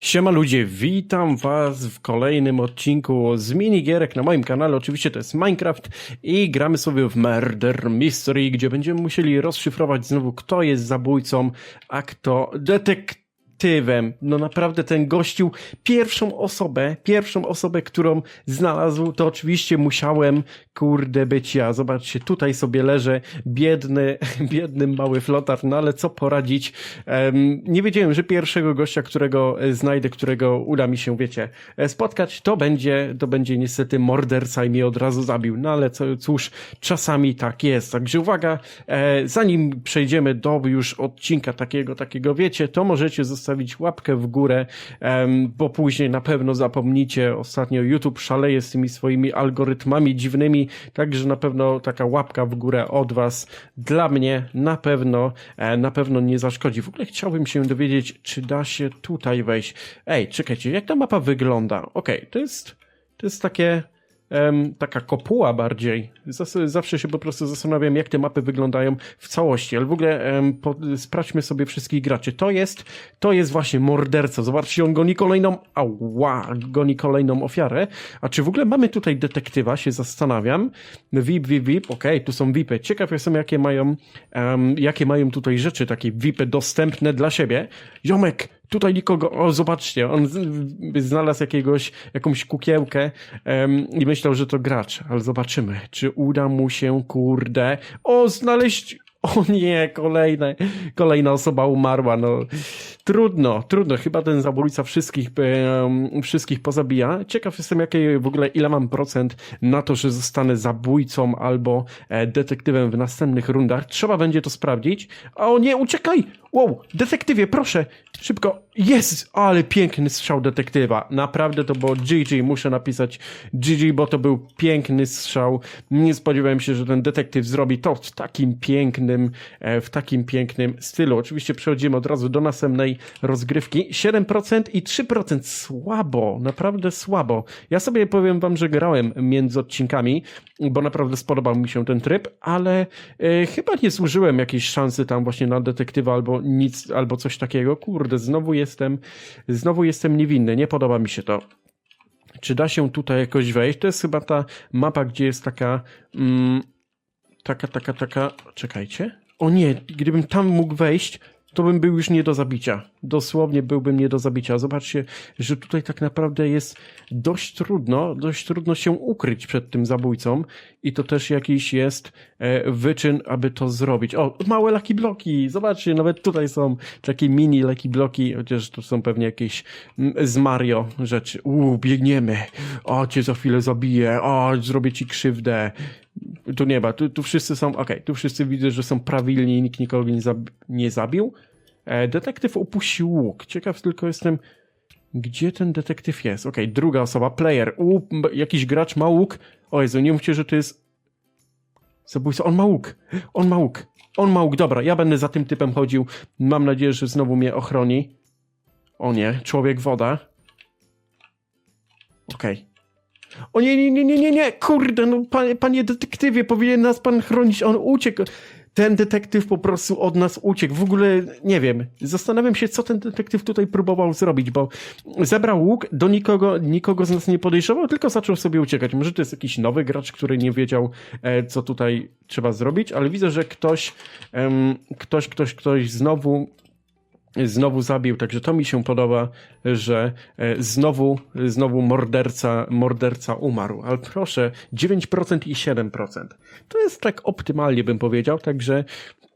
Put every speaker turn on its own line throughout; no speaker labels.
Siema ludzie, witam was w kolejnym odcinku z minigierek na moim kanale. Oczywiście to jest Minecraft i gramy sobie w Murder Mystery, gdzie będziemy musieli rozszyfrować znowu kto jest zabójcą, a kto detektywem. No naprawdę ten gościu, pierwszą osobę, pierwszą osobę, którą znalazł, to oczywiście musiałem, kurde, być ja. Zobaczcie, tutaj sobie leżę, biedny, biedny mały flotar, no ale co poradzić. Em, nie wiedziałem, że pierwszego gościa, którego e, znajdę, którego uda mi się, wiecie, e, spotkać, to będzie, to będzie niestety morderca i mnie od razu zabił. No ale co, cóż, czasami tak jest. Także uwaga, e, zanim przejdziemy do już odcinka takiego, takiego, wiecie, to możecie zostawić łapkę w górę, bo później na pewno zapomnicie. Ostatnio YouTube szaleje z tymi swoimi algorytmami dziwnymi, także na pewno taka łapka w górę od was dla mnie na pewno, e, na pewno nie zaszkodzi. W ogóle chciałbym się dowiedzieć, czy da się tutaj wejść. Ej, czekajcie, jak ta mapa wygląda? Okej, to jest, to jest takie, em, taka kopuła bardziej. Zas- zawsze się po prostu zastanawiam, jak te mapy wyglądają w całości, ale w ogóle em, sprawdźmy sobie wszystkich graczy. To jest, to jest właśnie morderca. Zobaczcie, on goni kolejną, ała, goni kolejną ofiarę. A czy w ogóle mamy tutaj detektywa, się zastanawiam. VIP, VIP, VIP, okej, tu są VIPy. Ciekaw jestem, jakie mają, em, jakie mają tutaj rzeczy, takie VIPy dostępne dla siebie. Ziomek, tutaj nikogo, o zobaczcie, on znalazł jakiegoś, jakąś kukiełkę em, i myślał, że to gracz, ale zobaczymy, czy uda mu się, kurde, o, znaleźć, o nie, kolejne, kolejna osoba umarła, no, trudno, trudno, chyba ten zabójca wszystkich, em, wszystkich pozabija. Ciekaw jestem, jakie w ogóle, ile mam procent na to, że zostanę zabójcą albo e, detektywem w następnych rundach. Trzeba będzie to sprawdzić. O nie, uciekaj! Wow, detektywie, proszę, szybko. Jest, ale piękny strzał detektywa. Naprawdę to było GG, muszę napisać GG, bo to był piękny strzał. Nie spodziewałem się, że ten detektyw zrobi to w takim pięknym, e, w takim pięknym stylu. Oczywiście przechodzimy od razu do następnej rozgrywki. 7% i 3% słabo, naprawdę słabo. Ja sobie powiem wam, że grałem między odcinkami, bo naprawdę spodobał mi się ten tryb, ale e, chyba nie zużyłem jakiejś szansy tam właśnie na detektywa albo nic, albo coś takiego. Kurde, znowu jestem, znowu jestem niewinny, nie podoba mi się to. Czy da się tutaj jakoś wejść? To jest chyba ta mapa, gdzie jest taka, mm, taka, taka, taka, czekajcie. O nie, gdybym tam mógł wejść, to bym był już nie do zabicia. Dosłownie byłbym nie do zabicia. Zobaczcie, że tutaj tak naprawdę jest dość trudno, dość trudno się ukryć przed tym zabójcą i to też jakiś jest e, wyczyn, aby to zrobić. O, małe laki bloki, zobaczcie, nawet tutaj są takie mini laki bloki, chociaż to są pewnie jakieś mm, z Mario rzeczy. Uuu, biegniemy. O, cię za chwilę zabiję. O, zrobię ci krzywdę. Tu nie ma, tu, tu wszyscy są, okej, tu wszyscy widzę, że są prawilni nikt nikogo nie, zab nie zabił. E, detektyw opuścił łuk. Ciekaw tylko jestem, gdzie ten detektyw jest. Okej, druga osoba, player. U, jakiś gracz ma łuk. O Jezu, nie mówcie, że to jest zabójca. On ma łuk. On ma łuk. On ma łuk. Dobra, ja będę za tym typem chodził. Mam nadzieję, że znowu mnie ochroni. O nie, człowiek woda. Okej. O nie, nie, nie, nie, nie, nie, kurde, no panie, panie detektywie, powinien nas pan chronić, on uciekł. Ten detektyw po prostu od nas uciekł. W ogóle nie wiem. Zastanawiam się, co ten detektyw tutaj próbował zrobić, bo zebrał łuk, do nikogo, nikogo z nas nie podejrzewał, tylko zaczął sobie uciekać. Może to jest jakiś nowy gracz, który nie wiedział, e, co tutaj trzeba zrobić, ale widzę, że ktoś, ktoś, ktoś, ktoś znowu znowu zabił, także to mi się podoba, że e, znowu, znowu morderca, morderca umarł. Ale proszę, 9% i 7%. To jest tak optymalnie bym powiedział, także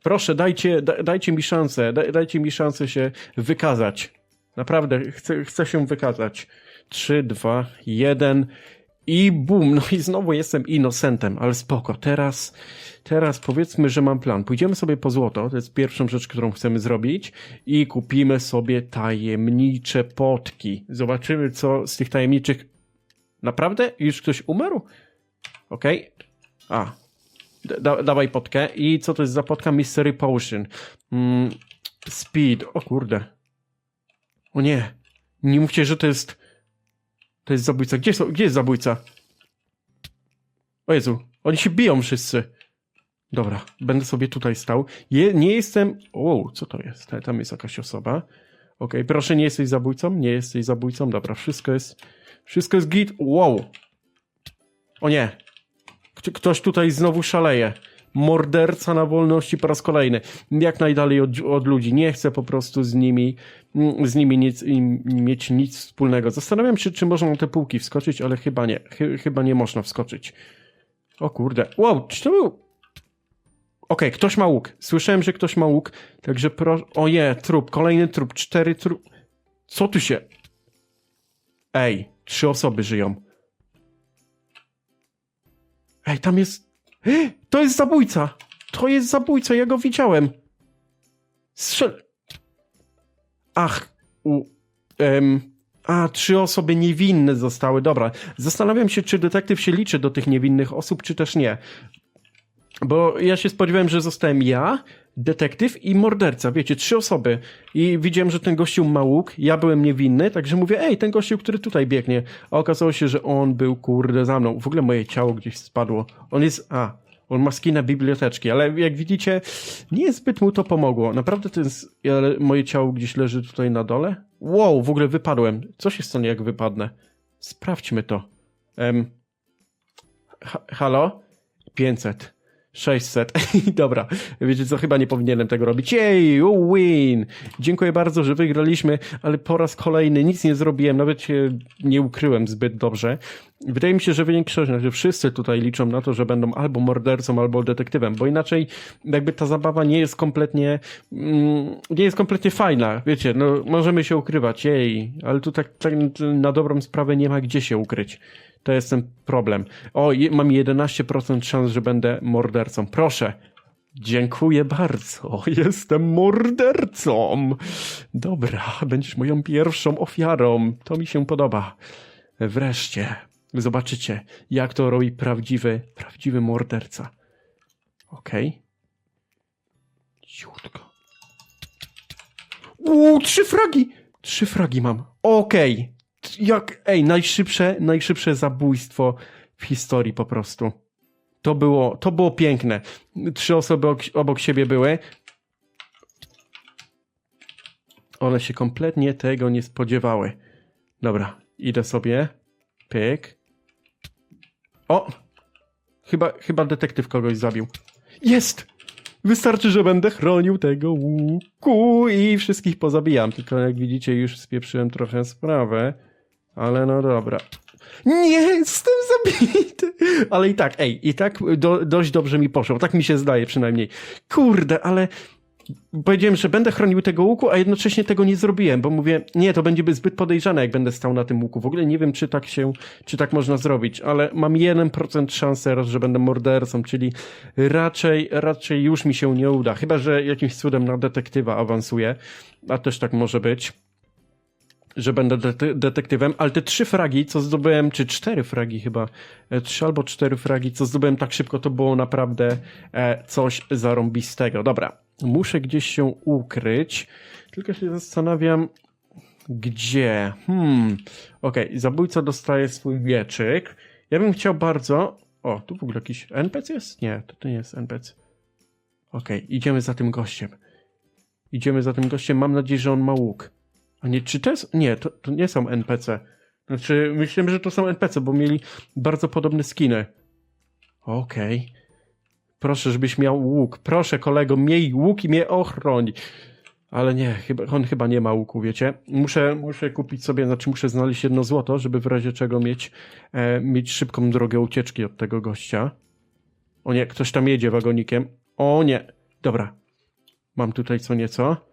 proszę dajcie, da, dajcie mi szansę, da, dajcie mi szansę się wykazać. Naprawdę, chcę, chcę się wykazać. 3, 2, 1 i bum, no i znowu jestem innocentem, ale spoko, teraz, teraz powiedzmy, że mam plan. Pójdziemy sobie po złoto, to jest pierwszą rzecz, którą chcemy zrobić i kupimy sobie tajemnicze potki. Zobaczymy, co z tych tajemniczych... Naprawdę? Już ktoś umarł? Okej. A. Da, dawaj potkę. I co to jest za potka? Mystery Potion. Mm, speed. O kurde. O nie. Nie mówcie, że to jest... To jest zabójca. Gdzie, są, gdzie jest zabójca? O Jezu, oni się biją wszyscy. Dobra, będę sobie tutaj stał. Je, nie jestem... O, co to jest? Ta- Tam jest jakaś osoba. Okej, proszę, nie jesteś zabójcą? Nie jesteś zabójcą? Dobra, wszystko jest... Wszystko jest git. Wow! O nie! Kto- Ktoś tutaj znowu szaleje. Morderca na wolności po raz kolejny. Jak najdalej od, od ludzi. Nie chcę po prostu z nimi, mm, z nimi nic, mieć nic wspólnego. Zastanawiam się, czy można na te półki wskoczyć, ale chyba nie. Chy, chyba nie można wskoczyć. O kurde. Wow, czy to był... Okej, ktoś ma łuk. Słyszałem, że ktoś ma łuk, także pro... O je, trup, kolejny trup, cztery trup... Co tu się... Ej, trzy osoby żyją. Ej, tam jest... To jest zabójca! To jest zabójca, ja go widziałem. Strzel... Ach, u... Em, a, trzy osoby niewinne zostały. Dobra, zastanawiam się, czy detektyw się liczy do tych niewinnych osób, czy też nie. Bo ja się spodziewałem, że zostałem ja, detektyw i morderca. Wiecie, trzy osoby. I widziałem, że ten gościu ma łuk, ja byłem niewinny, także mówię, ej, ten gościu, który tutaj biegnie. A okazało się, że on był, kurde, za mną. W ogóle moje ciało gdzieś spadło. On jest, a, on ma skinę biblioteczki, ale jak widzicie, nie zbyt mu to pomogło. Naprawdę ten, moje ciało gdzieś leży tutaj na dole. Wow, w ogóle wypadłem. Co się stanie, jak wypadnę? Sprawdźmy to. Em, ha, halo? 500. 600. Dobra, wiecie co, chyba nie powinienem tego robić. Jej, win! Dziękuję bardzo, że wygraliśmy, ale po raz kolejny nic nie zrobiłem, nawet się nie ukryłem zbyt dobrze. Wydaje mi się, że większość, że wszyscy tutaj liczą na to, że będą albo mordercą, albo detektywem, bo inaczej jakby ta zabawa nie jest kompletnie, mm, nie jest kompletnie fajna. Wiecie, no możemy się ukrywać, jej, ale tu tak, tak na dobrą sprawę nie ma gdzie się ukryć. To jest ten problem. O, mam 11% szans, że będę mordercą. Proszę. Dziękuję bardzo. Jestem mordercą. Dobra, będziesz moją pierwszą ofiarą. To mi się podoba. Wreszcie. Zobaczycie, jak to robi prawdziwy, prawdziwy morderca. Okej. Ciutko. Uuu, trzy fragi! Trzy fragi mam. Okej. Jak, ej, najszybsze, najszybsze zabójstwo w historii po prostu. To było, to było piękne. Trzy osoby obok, siebie były. One się kompletnie tego nie spodziewały. Dobra, idę sobie. Pyk. O! Chyba, chyba detektyw kogoś zabił. Jest! Wystarczy, że będę chronił tego łuku i wszystkich pozabijam. Tylko jak widzicie, już spieprzyłem trochę sprawę. Ale no dobra. Nie, jestem zabity! Ale i tak, ej, i tak do, dość dobrze mi poszło. Tak mi się zdaje przynajmniej. Kurde, ale powiedziałem, że będę chronił tego łuku, a jednocześnie tego nie zrobiłem, bo mówię, nie, to będzie zbyt podejrzane, jak będę stał na tym łuku. W ogóle nie wiem, czy tak się, czy tak można zrobić, ale mam 1% szans teraz, że będę mordercą, czyli raczej, raczej już mi się nie uda. Chyba, że jakimś cudem na detektywa awansuję, a też tak może być że będę dete- detektywem, ale te trzy fragi, co zdobyłem, czy cztery fragi chyba, e, trzy albo cztery fragi, co zdobyłem tak szybko, to było naprawdę e, coś zarąbistego. Dobra, muszę gdzieś się ukryć, tylko się zastanawiam, gdzie. Hmm, okej, zabójca dostaje swój wieczyk. Ja bym chciał bardzo... O, tu w ogóle jakiś NPC jest? Nie, to, to nie jest NPC. Okej, idziemy za tym gościem. Idziemy za tym gościem, mam nadzieję, że on ma łuk. A nie, czy to jest... Nie, to, to nie są NPC. Znaczy, myślałem, że to są NPC, bo mieli bardzo podobne skiny. Okej. Proszę, żebyś miał łuk. Proszę, kolego, miej łuk i mnie ochroń. Ale nie, chyba, on chyba nie ma łuku, wiecie. Muszę, muszę kupić sobie, znaczy muszę znaleźć jedno złoto, żeby w razie czego mieć, e, mieć szybką drogę ucieczki od tego gościa. O nie, ktoś tam jedzie wagonikiem. O nie. Dobra. Mam tutaj co nieco.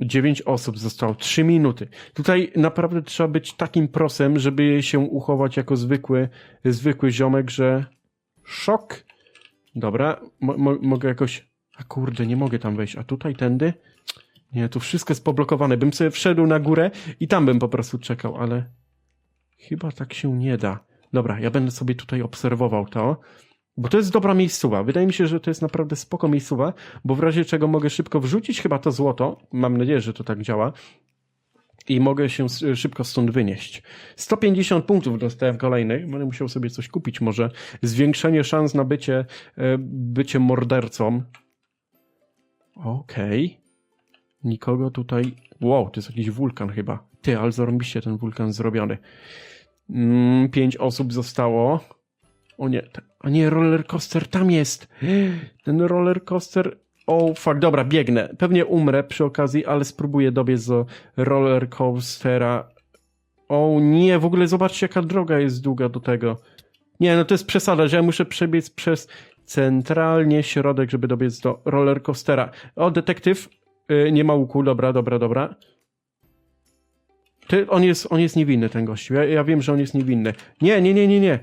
Dziewięć osób zostało, trzy minuty. Tutaj naprawdę trzeba być takim prosem, żeby się uchować jako zwykły, zwykły ziomek, że szok. Dobra, mo, mo, mogę jakoś... A kurde, nie mogę tam wejść. A tutaj tędy? Nie, tu wszystko jest poblokowane. Bym sobie wszedł na górę i tam bym po prostu czekał, ale chyba tak się nie da. Dobra, ja będę sobie tutaj obserwował to. Bo to jest dobra miejscowa. Wydaje mi się, że to jest naprawdę spoko miejscowa, bo w razie czego mogę szybko wrzucić chyba to złoto. Mam nadzieję, że to tak działa. I mogę się szybko stąd wynieść. 150 punktów dostałem kolejnych. Będę musiał sobie coś kupić może. Zwiększenie szans na bycie, e, bycie mordercą. Okej. Nikogo tutaj... Wow, to jest jakiś wulkan chyba. Ty, ale zarobiście ten wulkan zrobiony. Mm, pięć osób zostało. O nie, a nie, roller coaster tam jest. Ten roller coaster... O, fuck, dobra, biegnę. Pewnie umrę przy okazji, ale spróbuję dobiec do roller coastera. O nie, w ogóle zobaczcie, jaka droga jest długa do tego. Nie, no to jest przesada, że ja muszę przebiec przez centralnie środek, żeby dobiec do roller coastera. O, detektyw. Y, nie ma łuku, dobra, dobra, dobra. Ty, on jest, on jest niewinny, ten gościu. Ja, ja wiem, że on jest niewinny. Nie, nie, nie, nie, nie.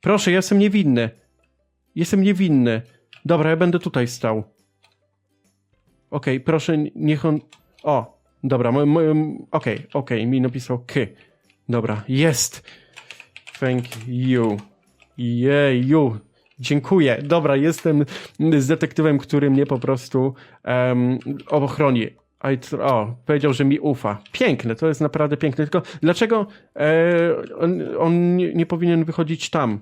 Proszę, ja jestem niewinny. Jestem niewinny. Dobra, ja będę tutaj stał. Okej, proszę, niech on... O, dobra, mo- mo- okej, okej, mi napisał K. Dobra, jest. Thank you. Jeju. Dziękuję. Dobra, jestem z detektywem, który mnie po prostu ochroni. I o, powiedział, że mi ufa. Piękne, to jest naprawdę piękne. Tylko dlaczego e, on, on nie, nie powinien wychodzić tam?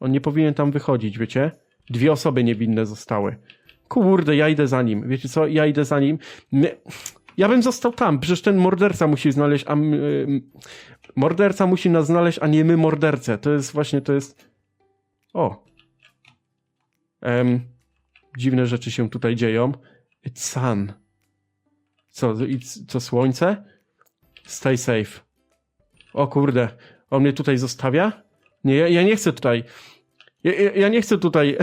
On nie powinien tam wychodzić, wiecie? Dwie osoby niewinne zostały. Kurde, ja idę za nim. Wiecie co? Ja idę za nim. Ja bym został tam. Przecież ten morderca musi znaleźć, a m- y, morderca musi nas znaleźć, a nie my mordercę. To jest właśnie, to jest... O. Em, dziwne rzeczy się tutaj dzieją. It's sun. Co, i c- co słońce? Stay safe. O kurde, on mnie tutaj zostawia? Nie, ja, ja nie chcę tutaj. Ja, ja, ja nie chcę tutaj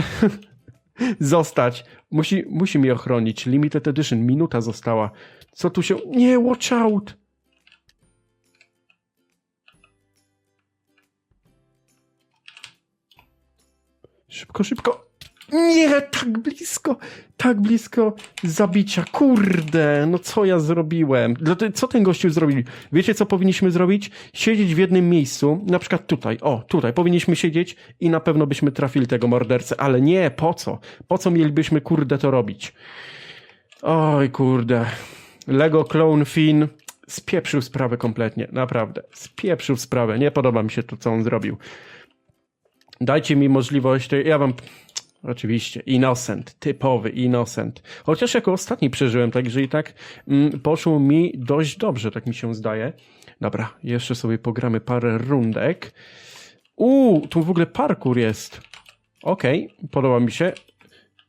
zostać. Musi, musi mnie ochronić. Limited edition, minuta została. Co tu się. Nie, watch out! Szybko, szybko. Nie, tak blisko, tak blisko zabicia. Kurde, no co ja zrobiłem? Co ten gościu zrobił? Wiecie, co powinniśmy zrobić? Siedzieć w jednym miejscu, na przykład tutaj, o, tutaj, powinniśmy siedzieć i na pewno byśmy trafili tego mordercę, ale nie, po co? Po co mielibyśmy, kurde, to robić? Oj, kurde. Lego Clone Finn spieprzył sprawę kompletnie, naprawdę. Spieprzył sprawę, nie podoba mi się to, co on zrobił. Dajcie mi możliwość, ja wam... Oczywiście, innocent, typowy innocent. Chociaż jako ostatni przeżyłem, także i tak mm, poszło mi dość dobrze, tak mi się zdaje. Dobra, jeszcze sobie pogramy parę rundek. Uuu, tu w ogóle parkour jest. Okej, podoba mi się.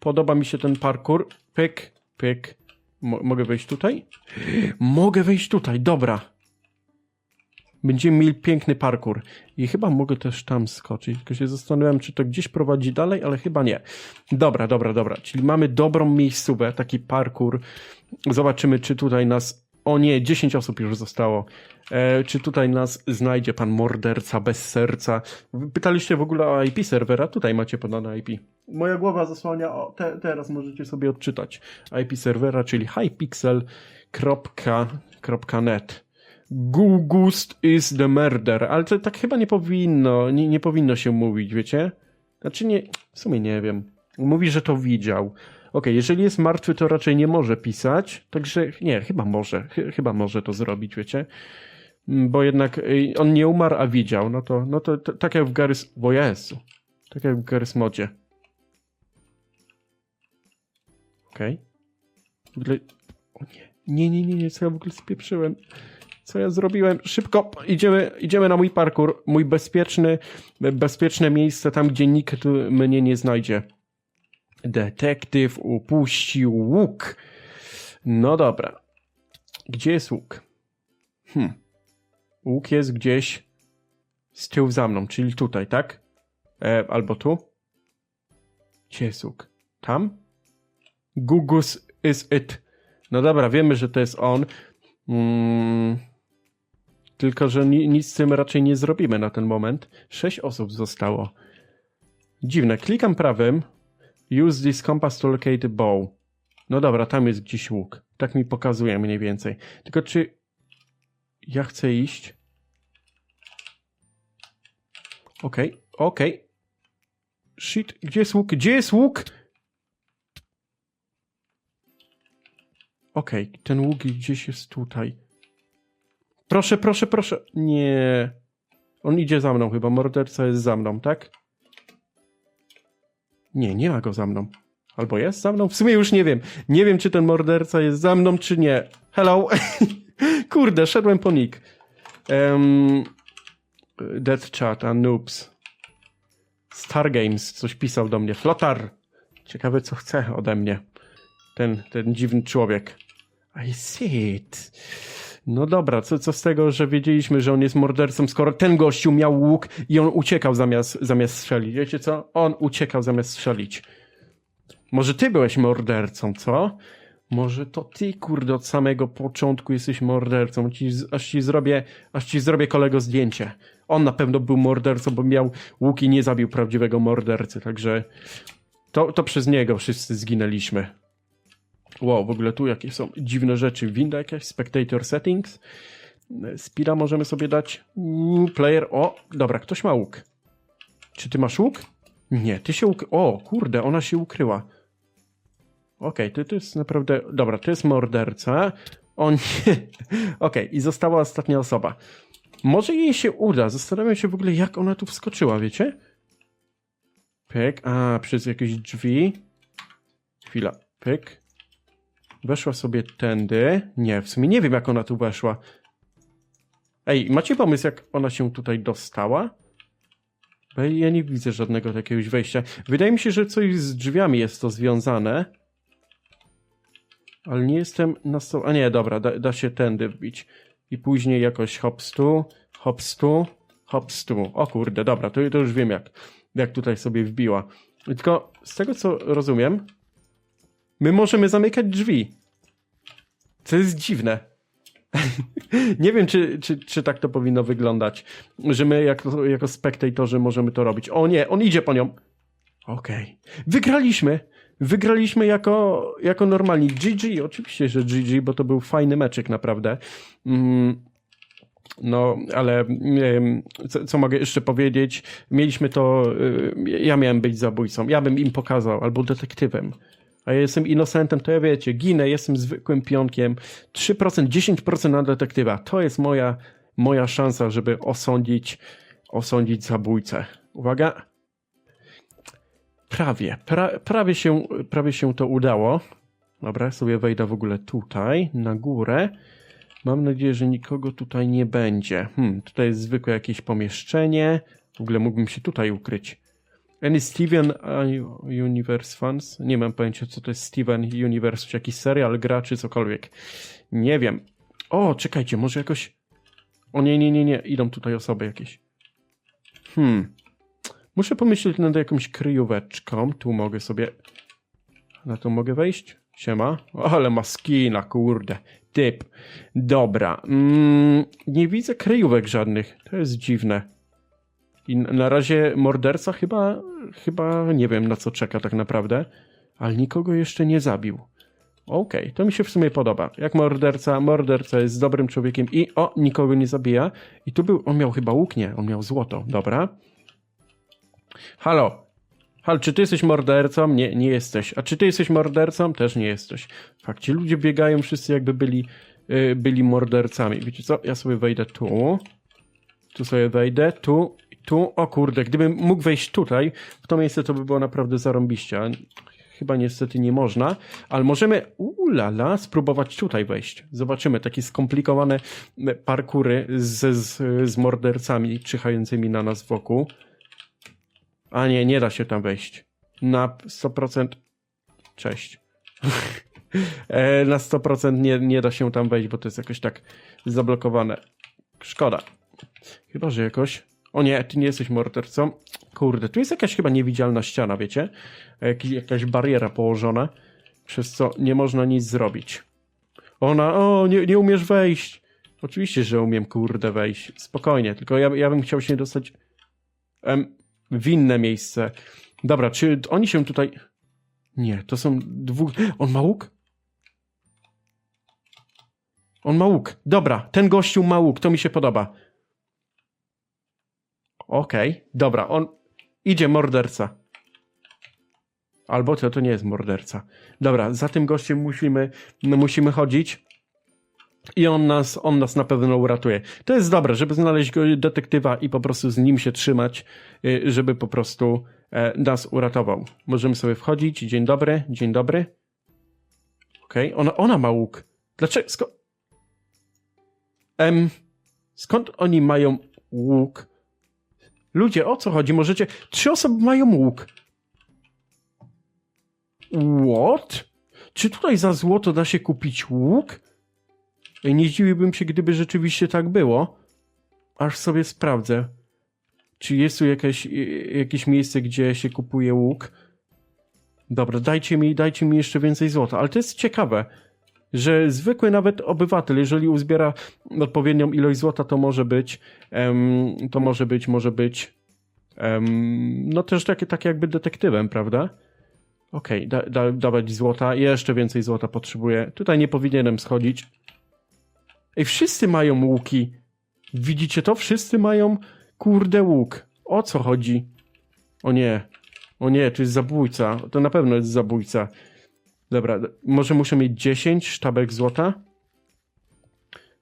Podoba mi się ten parkour. Pyk, pyk. Mo mogę wejść tutaj? Mogę wejść tutaj, dobra. Będziemy mieli piękny parkour. I chyba mogę też tam skoczyć. Tylko się zastanawiam, czy to gdzieś prowadzi dalej, ale chyba nie. Dobra, dobra, dobra. Czyli mamy dobrą miejscówę, taki parkour. Zobaczymy, czy tutaj nas. O nie, 10 osób już zostało. E, czy tutaj nas znajdzie pan morderca bez serca? Pytaliście w ogóle o IP serwera? Tutaj macie podane IP. Moja głowa zasłania. O, te, teraz możecie sobie odczytać IP serwera, czyli highpixel.net. Gugust is the murder, ale to tak chyba nie powinno, nie, nie powinno się mówić, wiecie? Znaczy nie, w sumie nie wiem. Mówi, że to widział. Okej, jeżeli jest martwy, to raczej nie może pisać, także nie, chyba może, chy, chyba może to zrobić, wiecie? Mm, Bo jednak y, on nie umarł, a widział, no to, no to, tak jak w Garys... Bo Jezu, tak jak w Garys Modzie. Okej. Ogóle... O nie, nie, nie, nie, nie, co ja w ogóle spieprzyłem? Co ja zrobiłem? Szybko, idziemy, idziemy na mój parkour. Mój bezpieczny, bezpieczne miejsce, tam gdzie nikt mnie nie znajdzie. Detektyw upuścił łuk. No dobra. Gdzie jest łuk? Hmm. Łuk jest gdzieś z tyłu za mną, czyli tutaj, tak? E, albo tu? Gdzie jest łuk? Tam? Gugus is it. No dobra, wiemy, że to jest on. Mm, tylko, że ni nic z tym raczej nie zrobimy na ten moment. Sześć osób zostało. Dziwne. Klikam prawym. Use this compass to locate bow. No dobra, tam jest gdzieś łuk. Tak mi pokazuje mniej więcej. Tylko czy ja chcę iść? Okej, okej. Shit, gdzie jest łuk? Gdzie jest łuk? Okej, ten łuk gdzieś jest tutaj. Proszę, proszę, proszę. Nie. On idzie za mną chyba. Morderca jest za mną, tak? Nie, nie ma go za mną. Albo jest za mną? W sumie już nie wiem. Nie wiem, czy ten morderca jest za mną, czy nie. Hello! Kurde, szedłem po nick. Um, Death Chat, a noobs. Star Games coś pisał do mnie. Flotar! Ciekawe, co chce ode mnie. Ten, ten dziwny człowiek. I see it. No dobra, co, co z tego, że wiedzieliśmy, że on jest mordercą, skoro ten gościu miał łuk i on uciekał zamiast, zamiast strzelić. Wiecie co? On uciekał zamiast strzelić. Może ty byłeś mordercą, co? Może to ty, kurde, od samego początku jesteś mordercą. Ci, aż ci zrobię, aż ci zrobię kolego zdjęcie. On na pewno był mordercą, bo miał łuk i nie zabił prawdziwego mordercy, także to, to przez niego wszyscy zginęliśmy. Wow, w ogóle tu jakieś są dziwne rzeczy. Winda jakaś, spectator settings. Spira możemy sobie dać. Mm, Player, o, dobra, ktoś ma łuk. Czy ty masz łuk? Nie, ty się. O, kurde, ona się ukryła. Okej, to, to jest naprawdę... Dobra, to jest morderca. On nie... Okej, i została ostatnia osoba. Może jej się uda. Zastanawiam się w ogóle, jak ona tu wskoczyła, wiecie? Pyk, a, przez jakieś drzwi. Chwila, pyk. Weszła sobie tędy. Nie, w sumie nie wiem, jak ona tu weszła. Ej, macie pomysł, jak ona się tutaj dostała? Bo ja nie widzę żadnego jakiegoś wejścia. Wydaje mi się, że coś z drzwiami jest to związane. Ale nie jestem na sto... A nie, dobra, da, da się tędy wbić. I później jakoś hops tu, hops tu. O kurde, dobra, to, to już wiem jak, jak tutaj sobie wbiła. Tylko z tego co rozumiem, my możemy zamykać drzwi. Co jest dziwne. Nie wiem, czy, czy, czy tak to powinno wyglądać, że my jako, jako spektatorzy możemy to robić. O nie, on idzie po nią. Okej. Wygraliśmy. Wygraliśmy jako, jako normalni. GG, oczywiście, że GG, bo to był fajny meczek naprawdę. Mm, no, ale co, co mogę jeszcze powiedzieć? Mieliśmy to, y, ja miałem być zabójcą, ja bym im pokazał, albo detektywem. A ja jestem innocentem, to ja wiecie, ginę, jestem zwykłym pionkiem. 3%, 10% na detektywa. To jest moja, moja szansa, żeby osądzić, osądzić zabójcę. Uwaga. Prawie, pra, prawie, się, prawie się to udało. Dobra, sobie wejdę w ogóle tutaj, na górę. Mam nadzieję, że nikogo tutaj nie będzie. Hmm, tutaj jest zwykłe jakieś pomieszczenie. W ogóle mógłbym się tutaj ukryć. Any Steven uh, Universe fans? Nie mam pojęcia, co to jest Steven Universe, czy jakiś serial, gra, czy cokolwiek. Nie wiem. O, czekajcie, może jakoś... O nie, nie, nie, nie, idą tutaj osoby jakieś. Hmm. Muszę pomyśleć nad jakąś kryjóweczką. Tu mogę sobie... Na to mogę wejść? Siema. O, ale ma skina, kurde. Typ. Dobra. Mm, nie widzę kryjówek żadnych. To jest dziwne. I na razie morderca chyba, chyba nie wiem na co czeka tak naprawdę, ale nikogo jeszcze nie zabił. Okej, okay, to mi się w sumie podoba. Jak morderca, morderca jest dobrym człowiekiem i o, nikogo nie zabija. I tu był, on miał chyba łuk, nie, on miał złoto, dobra. Halo, halo, czy ty jesteś mordercą? Nie, nie jesteś. A czy ty jesteś mordercą? Też nie jesteś. Fakt, ci ludzie biegają wszyscy jakby byli, yy, byli mordercami. Wiecie co, ja sobie wejdę tu. Tu sobie wejdę, tu tu, o kurde, gdybym mógł wejść tutaj, w to miejsce to by było naprawdę zarąbiście. Chyba niestety nie można, ale możemy, ulala, spróbować tutaj wejść. Zobaczymy, takie skomplikowane parkury z, z, z mordercami czyhającymi na nas wokół. A nie, nie da się tam wejść. Na 100%. Cześć. E, na 100% nie, nie da się tam wejść, bo to jest jakoś tak zablokowane. Szkoda. Chyba, że jakoś o nie, ty nie jesteś mordercą. Kurde, tu jest jakaś chyba niewidzialna ściana, wiecie? Jak, jakaś bariera położona, przez co nie można nic zrobić. Ona, o, nie, nie umiesz wejść. Oczywiście, że umiem, kurde, wejść. Spokojnie, tylko ja, ja bym chciał się dostać em, w inne miejsce. Dobra, czy oni się tutaj... Nie, to są dwóch... On ma łuk? On ma łuk. Dobra, ten gościu ma łuk, to mi się podoba. Okej, okay, dobra, on idzie morderca. Albo to, to nie jest morderca. Dobra, za tym gościem musimy, no musimy chodzić. I on nas, on nas na pewno uratuje. To jest dobre, żeby znaleźć go detektywa i po prostu z nim się trzymać, y, żeby po prostu e, nas uratował. Możemy sobie wchodzić. Dzień dobry, dzień dobry. Okej, ona, ona ma łuk. Dlaczego? Sko em, skąd oni mają łuk? Ludzie, o co chodzi? Możecie. Trzy osoby mają łuk. What? Czy tutaj za złoto da się kupić łuk? Nie zdziwiłbym się, gdyby rzeczywiście tak było. Aż sobie sprawdzę. Czy jest tu jakieś, jakieś miejsce, gdzie się kupuje łuk? Dobra, dajcie mi, dajcie mi jeszcze więcej złota. Ale to jest ciekawe, że zwykły nawet obywatel, jeżeli uzbiera odpowiednią ilość złota, to może być, em, to może być, może być, em, no też takie, tak jakby detektywem, prawda? Okej, da, da, dawać złota. Jeszcze więcej złota potrzebuję. Tutaj nie powinienem schodzić. Ej, wszyscy mają łuki. Widzicie to? Wszyscy mają kurde łuk. O co chodzi? O nie. O nie, to jest zabójca. To na pewno jest zabójca. Dobra, może muszę mieć 10 sztabek złota?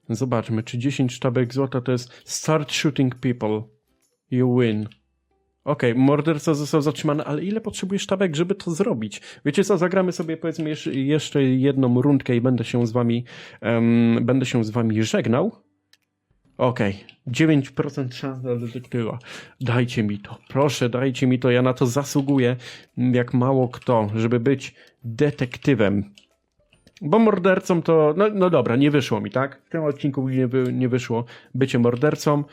Zobaczmy, czy 10 sztabek złota to jest start shooting people. You win. Okej, morderca został zatrzymany, ale ile potrzebuję sztabek, żeby to zrobić? Wiecie co, zagramy sobie powiedzmy jeszcze, jedną rundkę i będę się z wami em, będę się z wami żegnał. Okej, 9% szans na detektywa. Dajcie mi to, proszę, dajcie mi to, ja na to zasługuję jak mało kto, żeby być detektywem. Bo mordercą to, no, no dobra, nie wyszło mi, tak? W tym odcinku nie, nie wyszło bycie mordercą.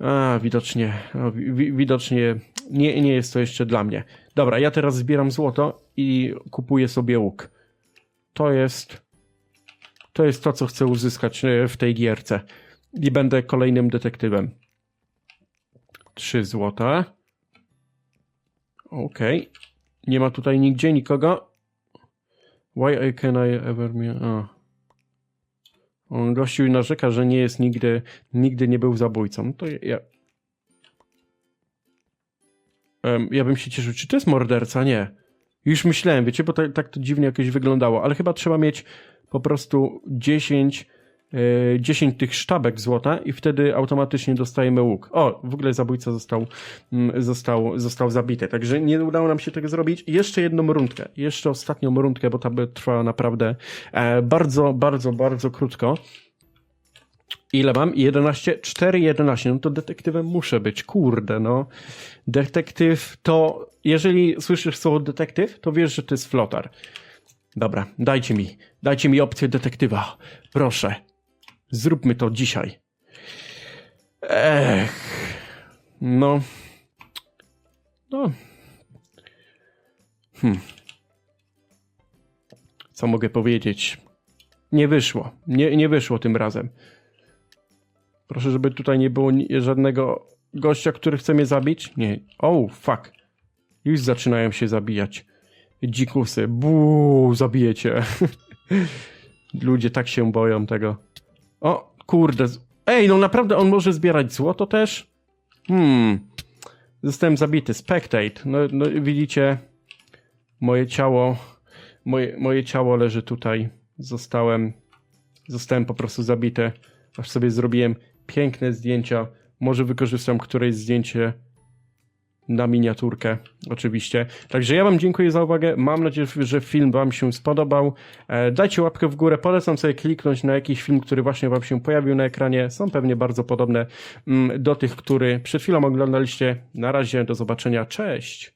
A, widocznie, wi, widocznie nie, nie jest to jeszcze dla mnie. Dobra, ja teraz zbieram złoto i kupuję sobie łuk. To jest, to jest to, co chcę uzyskać e, w tej gierce. I będę kolejnym detektywem. Trzy złota. Okej. Nie ma tutaj nigdzie nikogo. Why can I ever... me- A. On gościu narzeka, że nie jest nigdy, nigdy nie był zabójcą. To ja... Em, ja bym się cieszył. Czy to jest morderca? Nie. Już myślałem, wiecie, bo tak, tak to dziwnie jakoś wyglądało, ale chyba trzeba mieć po prostu 10, e, 10 tych sztabek złota i wtedy automatycznie dostajemy łuk. O, w ogóle zabójca został, mm, został, został zabity, także nie udało nam się tego zrobić. Jeszcze jedną rundkę, jeszcze ostatnią rundkę, bo ta by trwała naprawdę e, bardzo, bardzo, bardzo krótko. Ile mam? 11, 4, 11. No to detektywem muszę być. Kurde, no. Detektyw to, jeżeli słyszysz słowo detektyw, to wiesz, że to jest flotar. Dobra, dajcie mi, dajcie mi opcję detektywa. Proszę. Zróbmy to dzisiaj. Ech. No. No. Hmm. Co mogę powiedzieć? Nie wyszło. Nie, nie wyszło tym razem. Proszę, żeby tutaj nie było żadnego gościa, który chce mnie zabić. Nie. Oh, fuck. Już zaczynają się zabijać. Dzikusy. Buu, zabijecie. Ludzie tak się boją tego. O, kurde. Ej, no naprawdę on może zbierać złoto też? Hmm. Zostałem zabity. Spectate. No, no widzicie, moje ciało, moje, moje ciało leży tutaj. Zostałem, zostałem po prostu zabity. Aż sobie zrobiłem piękne zdjęcia. Może wykorzystam któreś zdjęcie na miniaturkę, oczywiście. Także ja Wam dziękuję za uwagę. Mam nadzieję, że film Wam się spodobał. E, dajcie łapkę w górę. Polecam sobie kliknąć na jakiś film, który właśnie Wam się pojawił na ekranie. Są pewnie bardzo podobne mm, do tych, który przed chwilą oglądaliście. Na razie, do zobaczenia. Cześć!